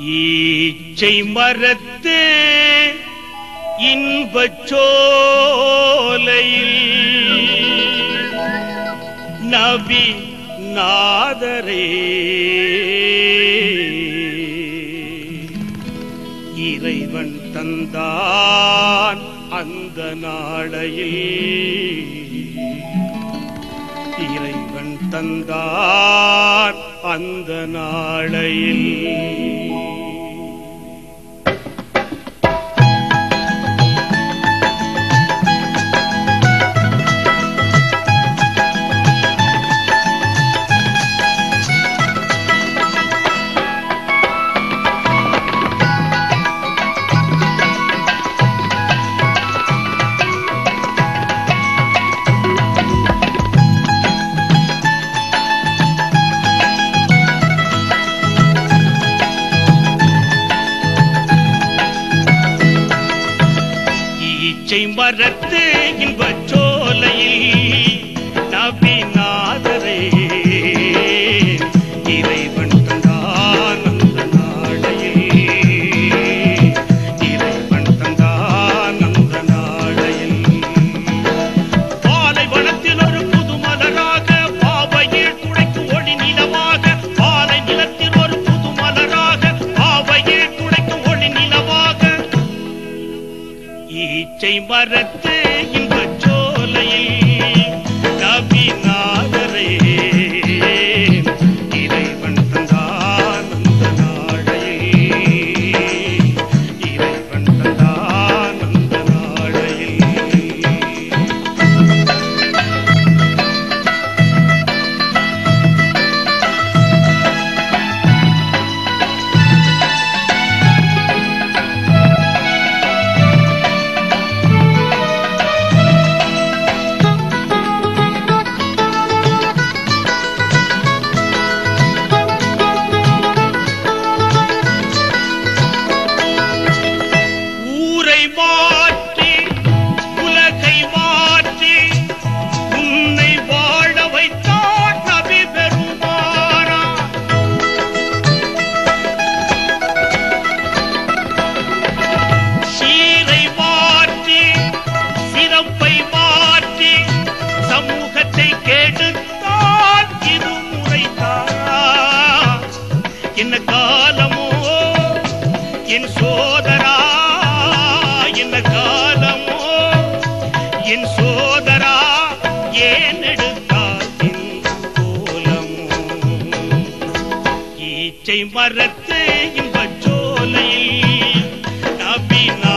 ஈச்சை மரத்து இன்பச்சோலையில் நபி நாதரே. இறைவன் தந்தான் அந்த நாளையில் இறைவன் தந்தார் அந்த நாளையில். இச்சை மரத்து இன்பற்றோ மரத்து என் சோதரா என்ன காலமோ? என் சோதரா ஏன் எடுத்தாத்தின் கோலமோ? ஈச்சை மரத்து இன்ப சோலையில் நபினா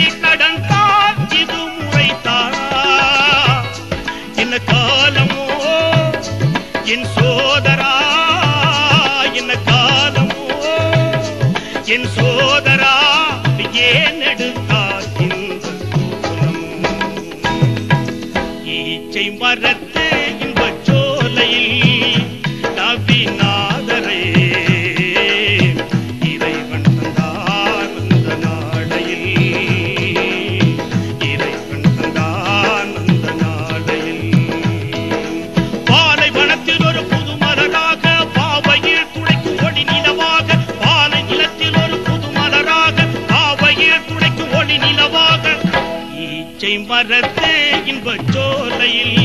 அடி கடந்தால் இது முறைத்தாரா என்ன காலமோ என் சோதரா என்ன காலமோ என் சோதரா ஏன் இசை மரத்து இன்ப சோலையில்